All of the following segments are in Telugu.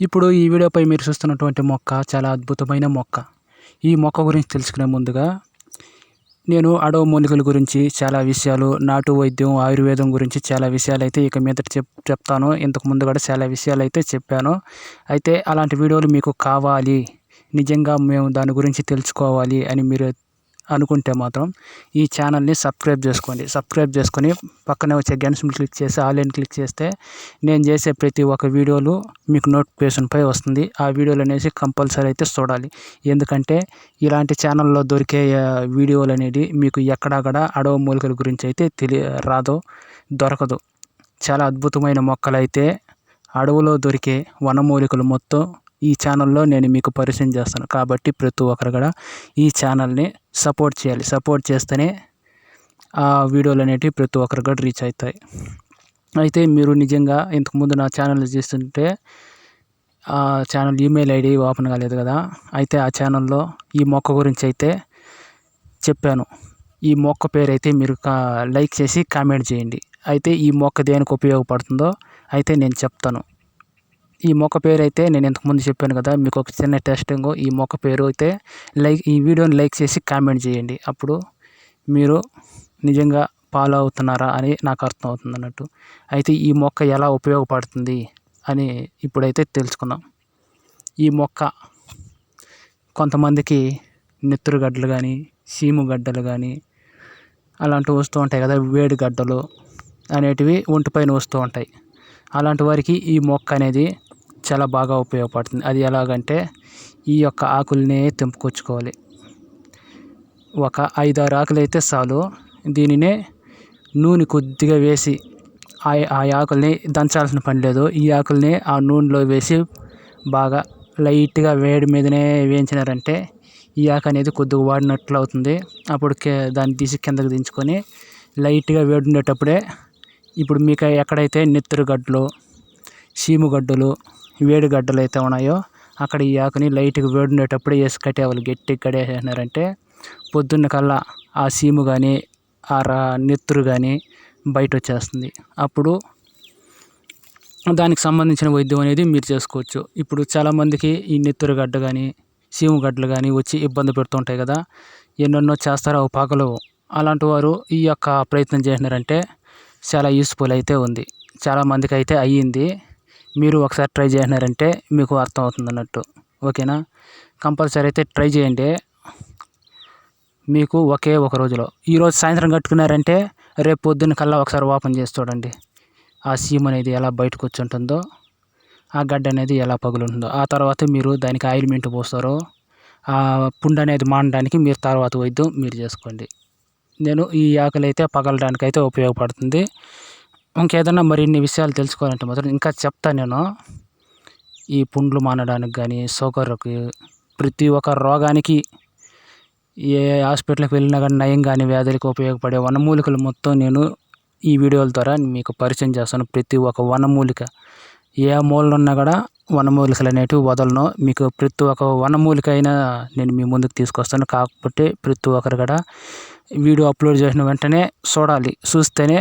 ఇప్పుడు ఈ వీడియోపై మీరు చూస్తున్నటువంటి మొక్క చాలా అద్భుతమైన మొక్క. ఈ మొక్క గురించి తెలుసుకునే ముందుగా నేను అడవ మూలికల గురించి చాలా విషయాలు నాటు వైద్యం ఆయుర్వేదం గురించి చాలా విషయాలు అయితే ఇక మీద చెప్ చెప్తాను. ఇంతకు ముందు కూడా చాలా విషయాలు అయితే చెప్పాను. అయితే అలాంటి వీడియోలు మీకు కావాలి. నిజంగా మేము దాని గురించి తెలుసుకోవాలి అని మీరు అనుకుంటే మాత్రం ఈ ఛానల్ని సబ్స్క్రైబ్ చేసుకోండి. సబ్స్క్రైబ్ చేసుకొని పక్కనే వచ్చే గన్స్ క్లిక్ చేసి ఆల్ అని క్లిక్ చేస్తే నేను చేసే ప్రతి ఒక్క వీడియోలు మీకు నోటిఫికేషన్పై వస్తుంది. ఆ వీడియోలు అనేసి కంపల్సరీ అయితే చూడాలి. ఎందుకంటే ఇలాంటి ఛానల్లో దొరికే వీడియోలు అనేది మీకు ఎక్కడక్కడ అడవ మూలికల గురించి అయితే తెలియ రాదు దొరకదు. చాలా అద్భుతమైన మొక్కలైతే అడవులో దొరికే వనమూలికలు మొత్తం ఈ ఛానల్లో నేను మీకు పరిచయం చేస్తాను. కాబట్టి ప్రతి ఒక్కరు కూడా ఈ ఛానల్ని సపోర్ట్ చేయాలి. సపోర్ట్ చేస్తేనే ఆ వీడియోలు అనేటివి ప్రతి ఒక్కరు కూడా రీచ్ అవుతాయి. అయితే మీరు నిజంగా ఇంతకుముందు నా ఛానల్ చూస్తుంటే ఆ ఛానల్ ఈమెయిల్ ఐడి ఓపెన్ కాలేదు కదా. అయితే ఆ ఛానల్లో ఈ మొక్క గురించి అయితే చెప్పాను. ఈ మొక్క పేరు అయితే మీరు లైక్ చేసి కామెంట్ చేయండి. అయితే ఈ మొక్క దేనికి ఉపయోగపడుతుందో అయితే నేను చెప్తాను. ఈ మొక్క పేరు అయితే నేను ఇంతకుముందు చెప్పాను కదా మీకు ఒక చిన్న టెస్టింగ్ ఈ మొక్క పేరు అయితే లైక్ ఈ వీడియోని లైక్ చేసి కామెంట్ చేయండి. అప్పుడు మీరు నిజంగా ఫాలో అవుతున్నారా అని నాకు అర్థం అవుతుంది అన్నట్టు. అయితే ఈ మొక్క ఎలా ఉపయోగపడుతుంది అని ఇప్పుడైతే తెలుసుకుందాం. ఈ మొక్క కొంతమందికి నెత్తురుగడ్డలు కానీ సీము గడ్డలు కానీ అలాంటివి వస్తూ ఉంటాయి కదా వేడి గడ్డలు అనేటివి ఒంటిపైన వస్తూ ఉంటాయి. అలాంటి వారికి ఈ మొక్క అనేది చాలా బాగా ఉపయోగపడుతుంది. అది ఎలాగంటే ఈ యొక్క ఆకుల్నే తెంపుకొచ్చుకోవాలి. ఒక ఐదారు ఆకులు అయితే చాలు. దీనినే నూనె కొద్దిగా వేసి ఆ ఆకుల్ని దంచాల్సిన పని లేదు. ఈ ఆకుల్ని ఆ నూనెలో వేసి బాగా లైట్గా వేడి మీదనే వేయించినారంటే ఈ ఆకు అనేది కొద్దిగా వాడినట్లు అవుతుంది. అప్పుడు దాన్ని తీసి కిందకి దించుకొని లైట్గా వేడి ఉండేటప్పుడే ఇప్పుడు మీకు ఎక్కడైతే నెత్తురు గడ్డలు సీము గడ్డలు వేడి గడ్డలు అయితే ఉన్నాయో అక్కడ ఈ ఆకుని లైట్గా వేడి ఉండేటప్పుడే వేసి కట్టేవాళ్ళు గట్టిగా కట్టేసినారంటే పొద్దున్న కల్లా ఆ సీము కానీ ఆ రా నెత్తురు కానీ బయట వచ్చేస్తుంది అప్పుడు దానికి సంబంధించిన వైద్యం అనేది మీరు చేసుకోవచ్చు. ఇప్పుడు చాలామందికి ఈ నెత్తురు గడ్డ కానీ సీము గడ్డలు కానీ వచ్చి ఇబ్బంది పెడుతుంటాయి కదా. ఎన్నెన్నో చేస్తారో అవి పగలవు. అలాంటి వారు ఈ యొక్క ప్రయత్నం చేసినారంటే చాలా యూస్ఫుల్ అయితే ఉంది. చాలామందికి అయితే అయ్యింది. మీరు ఒకసారి ట్రై చేసినారంటే మీకు అర్థమవుతుంది అన్నట్టు. ఓకేనా? కంపల్సరీ అయితే ట్రై చేయండి. మీకు ఒకే ఒక రోజులో. ఈరోజు సాయంత్రం కట్టుకున్నారంటే రేపు పొద్దున్న కల్లా ఒకసారి ఓపెన్ చేసి చూడండి. ఆ సీమ్ అనేది ఎలా బయటకు వచ్చి ఉంటుందో ఆ గడ్డ అనేది ఎలా పగులుంటుందో ఆ తర్వాత మీరు దానికి ఆయిల్మెంట్ పోస్తారో ఆ పుండు అనేది మానడానికి మీరు తర్వాత వైద్యం మీరు చేసుకోండి. నేను ఈ ఆకలి అయితే పగలడానికైతే ఉపయోగపడుతుంది. ఇంకేదన్నా మరిన్ని విషయాలు తెలుసుకోవాలంటే మాత్రం ఇంకా చెప్తాను నేను. ఈ పుండ్లు మానడానికి కానీ షుగర్కి ప్రతి ఒక్క రోగానికి ఏ హాస్పిటల్కి వెళ్ళినా కానీ నయం కానీ వ్యాధులకు ఉపయోగపడే వనమూలికలు మొత్తం నేను ఈ వీడియోల ద్వారా మీకు పరిచయం చేస్తాను. ప్రతి ఒక్క వనమూలిక ఏ మూలన ఉన్నా కూడా వనమూలికలు అనేటివి వదలను. మీకు ప్రతి ఒక్క వనమూలిక అయినా నేను మీ ముందుకు తీసుకొస్తాను. కాకపోతే ప్రతి ఒక్కరు కూడా వీడియో అప్లోడ్ చేసిన వెంటనే చూడాలి. చూస్తేనే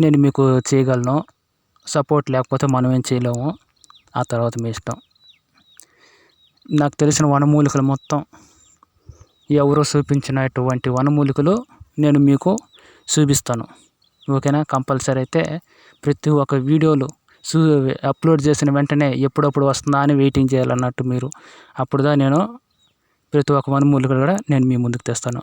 నేను మీకు చేయగలను. సపోర్ట్ లేకపోతే మనం ఏం చేయలేము. ఆ తర్వాత మీ ఇష్టం. నాకు తెలిసిన వనమూలికలు మొత్తం ఎవరు చూపించినటువంటి వనమూలికలు నేను మీకు చూపిస్తాను. ఓకేనా? కంపల్సరీ అయితే ప్రతి ఒక్క వీడియోలు చూ అప్లోడ్ చేసిన వెంటనే ఎప్పుడప్పుడు వస్తుందా అని వెయిటింగ్ చేయాలన్నట్టు మీరు. అప్పుడుదా నేను ప్రతి ఒక్క వనమూలికలు కూడా నేను మీ ముందుకు తెస్తాను.